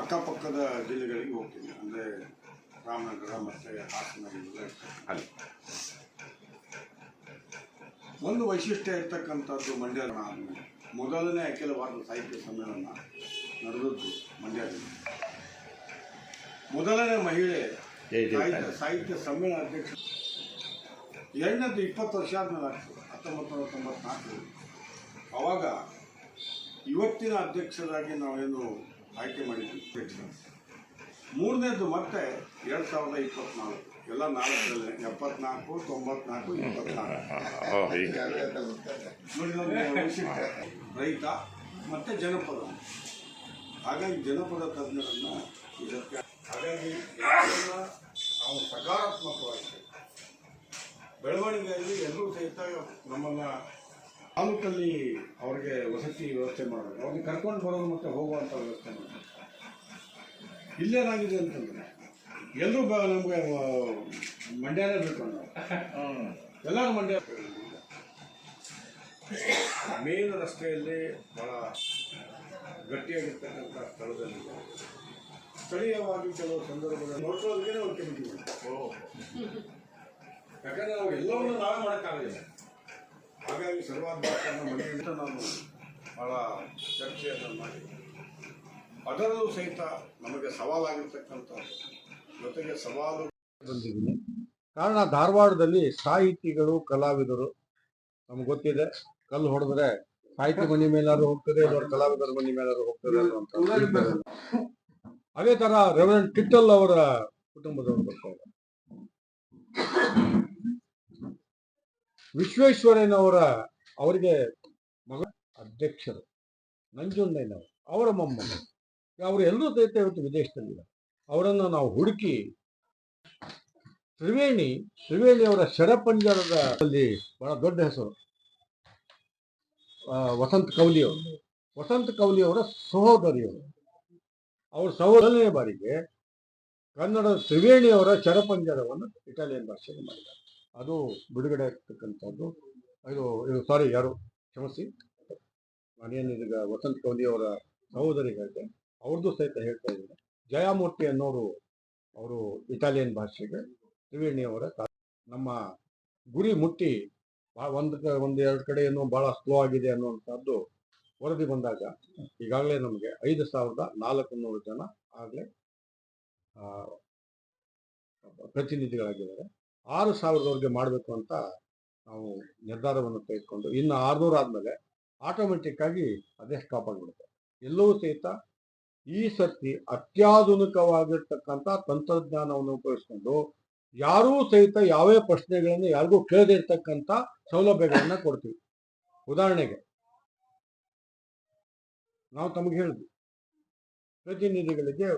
ಅಕ್ಕಪಕ್ಕದ ಜಿಲ್ಲೆಗಳಿಗೆ ಹೋಗ್ತೀವಿ ಅಂದರೆ ರಾಮನಗರ ಮತ್ತು ಹಾಸನ ಅಲ್ಲಿ ಒಂದು ವೈಶಿಷ್ಟ್ಯ ಇರ್ತಕ್ಕಂಥದ್ದು ಮಂಡ್ಯ ಆದಮೇಲೆ ಮೊದಲನೇ ಅಖಿಲ ಭಾರತ ಸಾಹಿತ್ಯ ಸಮ್ಮೇಳನ ನಡೆದದ್ದು ಮಂಡ್ಯದಲ್ಲಿ ಮೊದಲನೇ ಮಹಿಳೆ ಸಾಹಿತ್ಯ ಸಾಹಿತ್ಯ. ಸಮ್ಮೇಳನ ಅಧ್ಯಕ್ಷ. ಎರಡನೇದು ಇಪ್ಪತ್ತು ವರ್ಷ ಆದಮೇಲೆ ಆಗ್ತದೆ ಹತ್ತೊಂಬತ್ತು ನೂರ ತೊಂಬತ್ನಾಲ್ಕು ಅವಾಗ ಇವತ್ತಿನ ಅಧ್ಯಕ್ಷರಾಗಿ ನಾವೇನು ಆಯ್ಕೆ ಅಧ್ಯಕ್ಷರು ಮೂರನೇದು ಮತ್ತೆ ಎರಡು ಸಾವಿರದ ಇಪ್ಪತ್ನಾಲ್ಕು. ಎಲ್ಲ ನಾಲ್ಕರಲ್ಲಿ ಎಪ್ಪತ್ನಾಲ್ಕು ತೊಂಬತ್ನಾಲ್ಕು ಇಪ್ಪತ್ನಾಲ್ಕು. ರೈತ ಮತ್ತು ಜನಪದ. ಹಾಗಾಗಿ ಜನಪದ ತಜ್ಞರನ್ನ ಇದಕ್ಕೆ ಹಾಗಾಗಿ ನಾವು ಸಕಾರಾತ್ಮಕವಾಗಿ ಬೆಳವಣಿಗೆಯಲ್ಲಿ ಎಲ್ಲರೂ ಸಹಿತ ನಮ್ಮನ್ನ ತಾಲೂಕಲ್ಲಿ ಅವ್ರಿಗೆ ವಸತಿ ವ್ಯವಸ್ಥೆ ಮಾಡೋದು ಅವ್ರಿಗೆ ಕರ್ಕೊಂಡು ಬರೋದು ಮತ್ತು ಹೋಗುವಂಥ ವ್ಯವಸ್ಥೆ ಮಾಡಬೇಕು ಇಲ್ಲೇನಾಗಿದೆ ಅಂತಂದ್ರೆ ಎಲ್ಲರೂ ಬ ನಮಗೆ ಮಂಡ್ಯನೇ ಬೇಕು ನಾವು ಎಲ್ಲರೂ ಮಂಡ್ಯ ಮೇನ್ ರಸ್ತೆಯಲ್ಲಿ ಬಹಳ ಗಟ್ಟಿಯಾಗಿರ್ತಕ್ಕಂಥ ಸ್ಥಳದಲ್ಲಿ ಸ್ಥಳೀಯವಾಗಿ ಕೆಲವು ಸಂದರ್ಭದಲ್ಲಿ ನೋಡ್ಕೊಳ್ಳೋದಕ್ಕೆ ಕಮಿಟಿ ಮಾಡಿ ಯಾಕಂದ್ರೆ ನಾವು ಎಲ್ಲವನ್ನೂ ನಾವೇ ಮಾಡೋಕ್ಕಾಗಲಿಲ್ಲ ಹಾಗಾಗಿ ಸರ್ವಾಧ್ಯಾಸನ ಮನೆಯಿಂದ ನಾನು ಬಹಳ ಚರ್ಚೆಯನ್ನು ಮಾಡಿ. ಅದರಲ್ಲೂ ಸಹಿತ ನಮಗೆ ಸವಾಲಾಗಿರ್ತಕ್ಕಂಥ ಜೊತೆಗೆ ಸವಾಲು ಬಂದಿದ್ದೀನಿ. ಕಾರಣ ಧಾರವಾಡದಲ್ಲಿ ಸಾಹಿತಿಗಳು, ಕಲಾವಿದರು, ನಮ್ಗೆ ಗೊತ್ತಿದೆ, ಕಲ್ಲು ಹೊಡೆದ್ರೆ ಸಾಹಿತ್ಯ ಮನೆ ಮೇಲಾದ್ರು ಹೋಗ್ತದೆ ಇಲ್ಲ ಕಲಾವಿದರ ಮನೆ ಮೇಲಾದ್ರು ಹೋಗ್ತದೆ ಅದೇ ತರ ರೆವರೆಂಟ್ ಕಿಟ್ಟಲ್ ಅವರ ಕುಟುಂಬದವರು ಬರ್ತಾರೆ ವಿಶ್ವೇಶ್ವರಯ್ಯನವರ ಅವರಿಗೆ ಮಗ ಅಧ್ಯಕ್ಷರು, ನಂಜುಂಡಯ್ಯನವರು, ಅವರ ಮೊಮ್ಮಗ. ಅವರು ಎಲ್ಲರೂ ಸಹಿತ ಇವತ್ತು ವಿದೇಶದಲ್ಲಿದ್ದಾರೆ ಅವರನ್ನು ನಾವು ಹುಡುಕಿ, ತ್ರಿವೇಣಿ, ತ್ರಿವೇಣಿಯವರ ಶರಪಂಜರದ ಅಲ್ಲಿ ಬಹಳ ದೊಡ್ಡ ಹೆಸರು. ವಸಂತ ಕೌಲಿ ಅವರು. ವಸಂತ ಕೌಲಿ ಅವರ ಸಹೋದರಿಯವರು ಅವರು ಸಹೋದರನೇ ಬಾರಿಗೆ ಕನ್ನಡ ತ್ರಿವೇಣಿಯವರ ಶರಪಂಜರವನ್ನು ಇಟಾಲಿಯನ್ ಭಾಷೆಗೆ ಮಾಡಿದ್ದಾರೆ. ಅದು ಬಿಡುಗಡೆ ಆಗ್ತಕ್ಕಂಥದ್ದು. ಇದು ಇದು ಸಾರಿ ಯಾರು? ಕ್ಷಮಿಸಿ. ನಾನೇನು ವಸಂತ ಕೌಲಿ ಅವರ ಸಹೋದರಿ ಹೇಳಿದೆ ಅವ್ರದ್ದು ಸಹಿತ ಹೇಳ್ತಾ ಇದ್ದಾರೆ ಜಯಾಮೂರ್ತಿ ಅನ್ನೋರು ಅವರು ಇಟಾಲಿಯನ್ ಭಾಷೆಗೆ ತ್ರಿವೇಣಿಯವರ ನಮ್ಮ ಗುರಿ ಮುಟ್ಟಿ ಒಂದು ಒಂದು ಎರಡು ಕಡೆ ಏನೋ ಭಾಳ ಸ್ಲೋ ಆಗಿದೆ ಅನ್ನುವಂಥದ್ದು ವರದಿ ಬಂದಾಗ, ಈಗಾಗಲೇ ನಮಗೆ ಐದು ಸಾವಿರದ ನಾಲ್ಕು ನೂರು ಜನ ಆಗಲೇ ಪ್ರತಿನಿಧಿಗಳಾಗಿದ್ದಾರೆ. ಆರು ಸಾವಿರದವರೆಗೆ ಮಾಡಬೇಕು ಅಂತ ನಾವು ನಿರ್ಧಾರವನ್ನು ತೆಗೆದುಕೊಂಡು, ಇನ್ನು ಆರುನೂರು ಆದಮೇಲೆ ಆಟೋಮೆಟಿಕ್ ಆಗಿ ಅದೇ ಸ್ಟಾಪ್ ಆಗಿಬಿಡುತ್ತೆ. ಎಲ್ಲವೂ ಸಹಿತ ಈ ಸರ್ತಿ ಅತ್ಯಾಧುನಿಕವಾಗಿರ್ತಕ್ಕಂಥ ತಂತ್ರಜ್ಞಾನವನ್ನು ಉಪಯೋಗಿಸ್ಕೊಂಡು ಯಾರೂ ಸಹಿತ ಯಾವೇ ಪ್ರಶ್ನೆಗಳನ್ನು ಯಾರಿಗೂ ಕೇಳದೇ ಇರ್ತಕ್ಕಂಥ ಸೌಲಭ್ಯಗಳನ್ನ ಕೊಡ್ತೀವಿ. ಉದಾಹರಣೆಗೆ ನಾವು ತಮಗೆ ಹೇಳಿದ್ವಿ, ಪ್ರತಿನಿಧಿಗಳಿಗೆ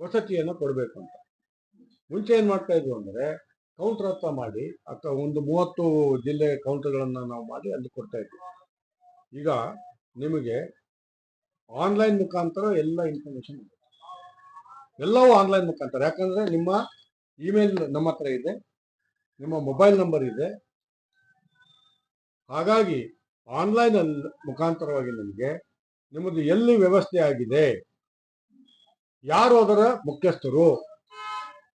ವಸತಿಯನ್ನು ಕೊಡಬೇಕು ಅಂತ. ಮುಂಚೆ ಏನ್ ಮಾಡ್ತಾ ಇದ್ವಿ ಅಂದ್ರೆ ಕೌಂಟರ್ ಹತ್ರ ಮಾಡಿ, ಅಥವಾ ಒಂದು ಮೂವತ್ತು ಜಿಲ್ಲೆ ಕೌಂಟರ್ಗಳನ್ನು ನಾವು ಮಾಡಿ ಅಲ್ಲಿ ಕೊಡ್ತಾ ಇದ್ವಿ. ಈಗ ನಿಮಗೆ ಆನ್ಲೈನ್ ಮುಖಾಂತರ ಎಲ್ಲ ಇನ್ಫಾರ್ಮೇಶನ್ ಎಲ್ಲವೂ ಆನ್ಲೈನ್ ಮುಖಾಂತರ. ಯಾಕಂದ್ರೆ ನಿಮ್ಮ ಇಮೇಲ್ ನಮ್ಮ ಹತ್ರ ಇದೆ, ನಿಮ್ಮ ಮೊಬೈಲ್ ನಂಬರ್ ಇದೆ. ಹಾಗಾಗಿ ಆನ್ಲೈನ್ ಮುಖಾಂತರವಾಗಿ ನಿಮಗೆ ನಿಮ್ಮದು ಎಲ್ಲಿ ವ್ಯವಸ್ಥೆ ಆಗಿದೆ? ಯಾರು ಅದರ ಮುಖ್ಯಸ್ಥರು?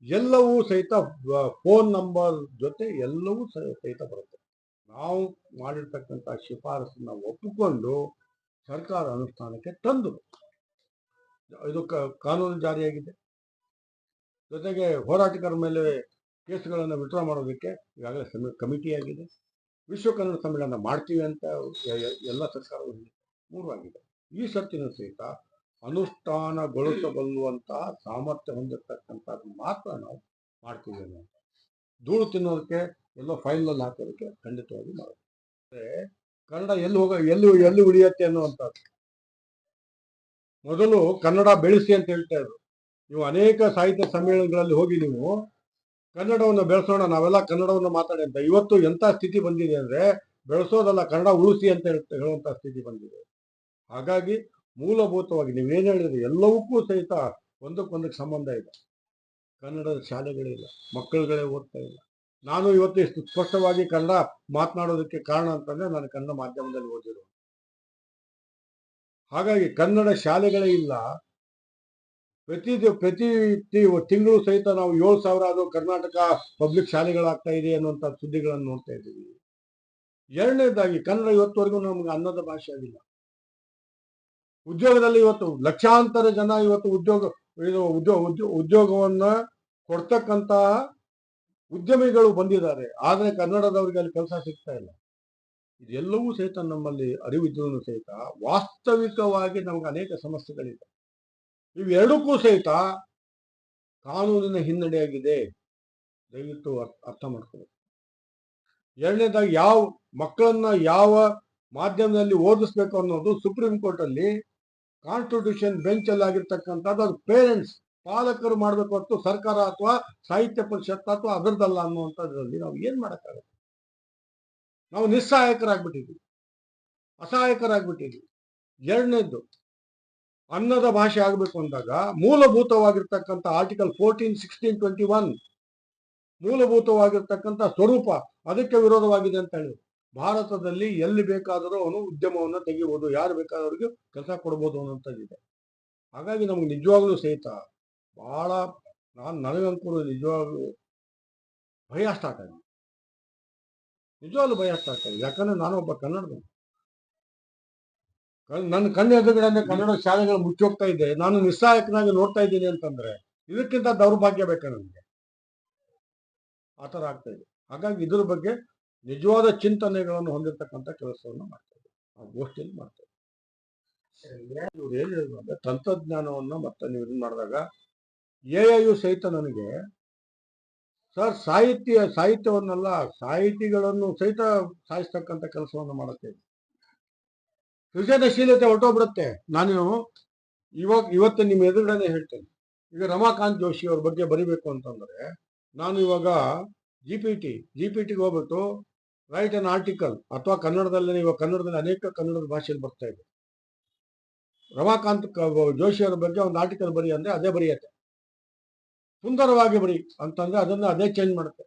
ಎಲ್ಲವೂ ಸಹಿತ ಫೋನ್ ನಂಬರ್ ಜೊತೆ ಎಲ್ಲವೂ ಸಹ- ಸಹಿತ ಬರುತ್ತೆ. ನಾವು ಮಾಡಿರ್ತಕ್ಕಂಥ ಶಿಫಾರಸನ್ನ ಒಪ್ಪಿಕೊಂಡು ಸರ್ಕಾರ ಅನುಷ್ಠಾನಕ್ಕೆ ತಂದು ಇದು ಕಾನೂನು ಜಾರಿಯಾಗಿದೆ. ಜೊತೆಗೆ ಹೋರಾಟಗಾರರ ಮೇಲೆ ಕೇಸ್ಗಳನ್ನು ವಿಡ್ರಾ ಮಾಡೋದಕ್ಕೆ ಈಗಾಗಲೇ ಕಮಿಟಿ ಆಗಿದೆ ವಿಶ್ವ ಕನ್ನಡ ಸಮ್ಮೇಳನ ಮಾಡ್ತೀವಿ ಅಂತ ಎಲ್ಲ ಸರ್ಕಾರಗಳು. ಮೂರು ಆಗಿದೆ. ಈ ಸತ್ತಿನ ಸಹಿತ ಅನುಷ್ಠಾನಗೊಳಿಸಬಲ್ಲುವಂತಹ ಸಾಮರ್ಥ್ಯ ಹೊಂದಿರತಕ್ಕಂಥದ್ದು ಮಾತ್ರ ನಾವು ಮಾಡ್ತಿದ್ದೇವೆ ಅಂತ. ಧೂಳು ತಿನ್ನೋದಕ್ಕೆ ಎಲ್ಲೋ ಫೈಲ್ನಲ್ಲಿ ಹಾಕೋದಕ್ಕೆ ಖಂಡಿತವಾಗಿ ಮಾಡೋದು. ಕನ್ನಡ ಎಲ್ಲಿ ಹೋಗ, ಎಲ್ಲಿ ಎಲ್ಲಿ ಉಳಿಯತ್ತೆ ಅನ್ನುವಂಥದ್ದು. ಮೊದಲು ಕನ್ನಡ ಬೆಳೆಸಿ ಅಂತ ಹೇಳ್ತಾ ಇದ್ರು. ನೀವು ಅನೇಕ ಸಾಹಿತ್ಯ ಸಮ್ಮೇಳನಗಳಲ್ಲಿ ಹೋಗಿ ನೀವು ಕನ್ನಡವನ್ನು ಬೆಳೆಸೋಣ, ನಾವೆಲ್ಲ ಕನ್ನಡವನ್ನು ಮಾತಾಡಿ ಅಂತ. ಇವತ್ತು ಎಂಥ ಸ್ಥಿತಿ ಬಂದಿದೆ ಅಂದ್ರೆ ಬೆಳೆಸೋದಲ್ಲ, ಕನ್ನಡ ಉಳಿಸಿ ಅಂತ ಹೇಳ್ತಾ ಹೇಳುವಂಥ ಸ್ಥಿತಿ ಬಂದಿದೆ. ಹಾಗಾಗಿ ಮೂಲಭೂತವಾಗಿ ನೀವೇನು ಹೇಳಿದ್ರಿ, ಎಲ್ಲವಕ್ಕೂ ಸಹಿತ ಒಂದಕ್ಕೊಂದಕ್ಕೆ ಸಂಬಂಧ ಇದೆ. ಕನ್ನಡದ ಶಾಲೆಗಳಿಲ್ಲ ಮಕ್ಕಳುಗಳೇ ಓದ್ತಾ ಇಲ್ಲ. ನಾನು ಇವತ್ತು ಇಷ್ಟು ಸ್ಪಷ್ಟವಾಗಿ ಕನ್ನಡ ಮಾತನಾಡೋದಕ್ಕೆ ಕಾರಣ ಅಂತಂದ್ರೆ ನಾನು ಕನ್ನಡ ಮಾಧ್ಯಮದಲ್ಲಿ ಓದಿರೋ ಹಾಗಾಗಿ ಕನ್ನಡ ಶಾಲೆಗಳೇ ಇಲ್ಲ. ಪ್ರತಿ ಪ್ರತಿ ತಿಂಗಳು ಸಹಿತ ನಾವು ಏಳು ಸಾವಿರ ಅದು ಕರ್ನಾಟಕ ಪಬ್ಲಿಕ್ ಶಾಲೆಗಳಾಗ್ತಾ ಇದೆ ಅನ್ನುವಂಥ ಸುದ್ದಿಗಳನ್ನು ನೋಡ್ತಾ ಇದ್ದೀವಿ. ಎರಡನೇದಾಗಿ ಕನ್ನಡ ಇವತ್ತುವರೆಗೂ ನಮ್ಗೆ ಅನ್ನದ ಭಾಷೆ ಆಗಿಲ್ಲ. ಉದ್ಯೋಗದಲ್ಲಿ ಇವತ್ತು ಲಕ್ಷಾಂತರ ಜನ ಇವತ್ತು ಉದ್ಯೋಗ, ಇದು ಉದ್ಯೋಗ ಉದ್ಯೋಗವನ್ನು ಕೊಡ್ತಕ್ಕಂತಹ ಉದ್ಯಮಿಗಳು ಬಂದಿದ್ದಾರೆ. ಆದರೆ ಕನ್ನಡದವರಿಗೆ ಅಲ್ಲಿ ಕೆಲಸ ಸಿಗ್ತಾ ಇಲ್ಲ. ಇದೆಲ್ಲವೂ ಸಹಿತ ನಮ್ಮಲ್ಲಿ ಅರಿವಿದ್ರೂ ಸಹಿತ ವಾಸ್ತವಿಕವಾಗಿ ನಮ್ಗೆ ಅನೇಕ ಸಮಸ್ಯೆಗಳಿದೆ. ಇವೆರಡಕ್ಕೂ ಸಹಿತ ಕಾನೂನಿನ ಹಿನ್ನಡೆಯಾಗಿದೆ. ದಯವಿಟ್ಟು ಅರ್ಥ ಮಾಡ್ಕೊಳ್ಳಿ. ಎರಡನೇದಾಗಿ ಯಾವ ಮಕ್ಕಳನ್ನ ಯಾವ ಮಾಧ್ಯಮದಲ್ಲಿ ಓದಿಸ್ಬೇಕು ಅನ್ನೋದು ಸುಪ್ರೀಂ ಕೋರ್ಟ್ ಅಲ್ಲಿ ಕಾನ್ಸ್ಟಿಟ್ಯೂಷನ್ ಬೆಂಚ್ ಅಲ್ಲಿ ಆಗಿರ್ತಕ್ಕಂಥದ್ದು, ಅದು ಪೇರೆಂಟ್ಸ್ ಪಾಲಕರು ಮಾಡಬೇಕು ಹೊರತು ಸರ್ಕಾರ ಅಥವಾ ಸಾಹಿತ್ಯ ಪರಿಷತ್ ಅಥವಾ ಅದರದಲ್ಲ ಅನ್ನುವಂಥದ್ರಲ್ಲಿ ನಾವು ಏನ್ ಮಾಡೋಕ್ಕಾಗತ್ತೆ ನಾವು ನಿಸ್ಸಹಾಯಕರಾಗ್ಬಿಟ್ಟಿದ್ವಿ. ಅಸಹಾಯಕರಾಗ್ಬಿಟ್ಟಿದ್ವಿ. ಎರಡನೇದ್ದು, ಅನ್ನದ ಭಾಷೆ ಆಗಬೇಕು ಅಂದಾಗ ಮೂಲಭೂತವಾಗಿರ್ತಕ್ಕಂಥ article fourteen sixteen twenty one ಮೂಲಭೂತವಾಗಿರ್ತಕ್ಕಂಥ ಸ್ವರೂಪ ಅದಕ್ಕೆ ವಿರೋಧವಾಗಿದೆ ಅಂತ ಹೇಳಿ ಭಾರತದಲ್ಲಿ ಎಲ್ಲಿ ಬೇಕಾದರೂ ಅವನು ಉದ್ಯಮವನ್ನು ತೆಗಿಬಹುದು ಯಾರು ಬೇಕಾದವ್ರಿಗೆ ಕೆಲಸ ಕೊಡ್ಬೋದು ಅನ್ನೋಂಥದ್ದಿದೆ ಹಾಗಾಗಿ ನಮ್ಗೆ ನಿಜವಾಗ್ಲೂ ಸಹಿತ ಬಹಳ ನಾನು ನನಗಂತೂ ನಿಜವಾಗ್ಲೂ ಭಯ ಸ್ಟಾರ್ಟ್ ಆಗಿದೆ. ನಿಜವಾಗ್ಲೂ ಭಯ ಸ್ಟಾರ್ಟ್ ಆಗಿದೆ. ಯಾಕಂದ್ರೆ ನಾನು ಒಬ್ಬ ಕನ್ನಡದ ನನ್ನ ಕಣ್ಣು ಎದುರುಗಡೆ ಕನ್ನಡ ಶಾಲೆಗಳು ಮುಚ್ಚೋಗ್ತಾ ಇದೆ. ನಾನು ನಿಸ್ಸಹಾಯಕನಾಗಿ ನೋಡ್ತಾ ಇದ್ದೀನಿ ಅಂತಂದ್ರೆ ಇದಕ್ಕಿಂತ ದೌರ್ಭಾಗ್ಯ ಬೇಕಾ ನನಗೆ ಆ ಥರ ಆಗ್ತಾ ಇದೆ. ಹಾಗಾಗಿ ಇದ್ರ ಬಗ್ಗೆ ನಿಜವಾದ ಚಿಂತನೆಗಳನ್ನು ಹೊಂದಿರತಕ್ಕಂಥ ಕೆಲಸವನ್ನು ಮಾಡ್ತಾ ಇದ್ದೀವಿ ಆ ಗೋಷ್ಠಿಯಲ್ಲಿ ಮಾಡ್ತಾ ಇದ್ದೀವಿ ಇವ್ರು ಏನ್ ಹೇಳಿದ್ರು ಅಂದ್ರೆ ತಂತ್ರಜ್ಞಾನವನ್ನು ಮತ್ತೆ ನೀವು ಇದನ್ನ ಮಾಡಿದಾಗ ಎ ಯು ಸಹಿತ ನನಗೆ ಸರ್ ಸಾಹಿತ್ಯ, ಸಾಹಿತ್ಯವನ್ನೆಲ್ಲ ಸಾಹಿತಿಗಳನ್ನು ಸಹಿತ ಸಾಯಿಸ್ತಕ್ಕಂಥ ಕೆಲಸವನ್ನು ಮಾಡುತ್ತೆ. ಸೃಜನಶೀಲತೆ ಹೊರಟೋಗ್ಬಿಡುತ್ತೆ. ನಾನು ಇವಾಗ ಇವತ್ತು ನಿಮ್ಮ ಎದುರುಗಡೆ ಹೇಳ್ತೇನೆ. ಈಗ ರಮಾಕಾಂತ್ ಜೋಶಿ ಅವ್ರ ಬಗ್ಗೆ ಬರಿಬೇಕು ಅಂತಂದ್ರೆ ನಾನು ಇವಾಗ G P T G P ಟಿಗೆ ಹೋಗ್ಬಿಟ್ಟು ರೈಟ್ ಅನ್ ಆರ್ಟಿಕಲ್ ಅಥವಾ ಕನ್ನಡದಲ್ಲಿ ಇವಾಗ ಕನ್ನಡದಲ್ಲಿ ಅನೇಕ ಕನ್ನಡದ ಭಾಷೆಯಲ್ಲಿ ಬರ್ತಾ ಇದೆ. ರಮಾಕಾಂತ್ ಜೋಶಿ ಅವರ ಬಗ್ಗೆ ಒಂದು ಆರ್ಟಿಕಲ್ ಬರಿ ಅಂದ್ರೆ ಅದೇ ಬರೆಯತ್ತೆ. ಸುಂದರವಾಗಿ ಬರಿ ಅಂತಂದ್ರೆ ಅದನ್ನ ಅದೇ ಚೇಂಜ್ ಮಾಡುತ್ತೆ.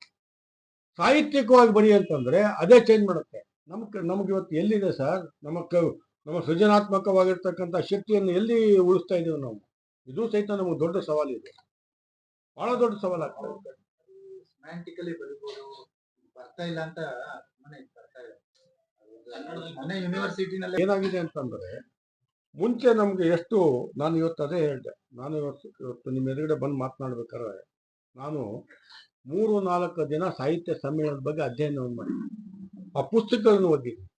ಸಾಹಿತ್ಯಿಕವಾಗಿ ಬರಿ ಅಂತಂದ್ರೆ ಅದೇ ಚೇಂಜ್ ಮಾಡುತ್ತೆ. ನಮ್ಗೆ ನಮ್ಗೆ ಇವತ್ತು ಎಲ್ಲಿದೆ ಸರ್ ನಮ್ಮ ನಮ್ಮ ಸೃಜನಾತ್ಮಕವಾಗಿರ್ತಕ್ಕಂಥ ಶಕ್ತಿಯನ್ನು ಎಲ್ಲಿ ಉಳಿಸ್ತಾ ಇದೀವಿ ನಾವು? ಇದು ಸಹಿತ ನಮಗೆ ದೊಡ್ಡ ಸವಾಲಿದೆ ಬಹಳ ದೊಡ್ಡ ಸವಾಲಾಗ್ತದೆ ಬರ್ತಾ ಇಲ್ಲ ಅಂತ ಮನೆ ಮನೆ ಯೂನಿವರ್ಸಿಟಿನಲ್ಲಿ ಏನಾಗಿದೆ ಅಂತಂದ್ರೆ, ಮುಂಚೆ ನಮ್ಗೆ ಎಷ್ಟು, ನಾನು ಇವತ್ತು ಅದೇ ಹೇಳಿದೆ, ನಾನು ಇವತ್ತು ಇವತ್ತು ನಿಮ್ಮ ಎದುರುಗಡೆ ಬಂದು ಮಾತನಾಡ್ಬೇಕಾದ್ರೆ, ನಾನು ಮೂರು, ನಾಲ್ಕು ದಿನ ಸಾಹಿತ್ಯ ಸಮ್ಮೇಳನದ ಬಗ್ಗೆ ಅಧ್ಯಯನವನ್ನು ಮಾಡಿ, ಆ ಪುಸ್ತಕಗಳನ್ನು ಓದಿದ್ದೀನಿ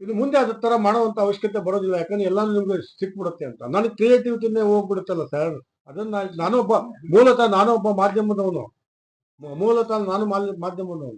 ಇದು ಮುಂದೆ ಅದ್ರ ಥರ ಮಾಡುವಂತ ಅವಶ್ಯಕತೆ ಬರೋದಿಲ್ಲ, ಯಾಕಂದ್ರೆ ಎಲ್ಲಾನು ನಿಮ್ಗೆ ಸಿಕ್ಬಿಡುತ್ತೆ ಅಂತ. ನನಗೆ ಕ್ರಿಯೇಟಿವಿಟಿನೇ ಹೋಗ್ಬಿಡುತ್ತಲ್ಲ ಸರ್ ಅದನ್ನ ನಾನೊಬ್ಬ, ಮೂಲತಃ ನಾನೊಬ್ಬ ಮಾಧ್ಯಮದವನು. ಮೂಲತಃ ನಾನು ಮಾಧ್ಯಮವನ್ನು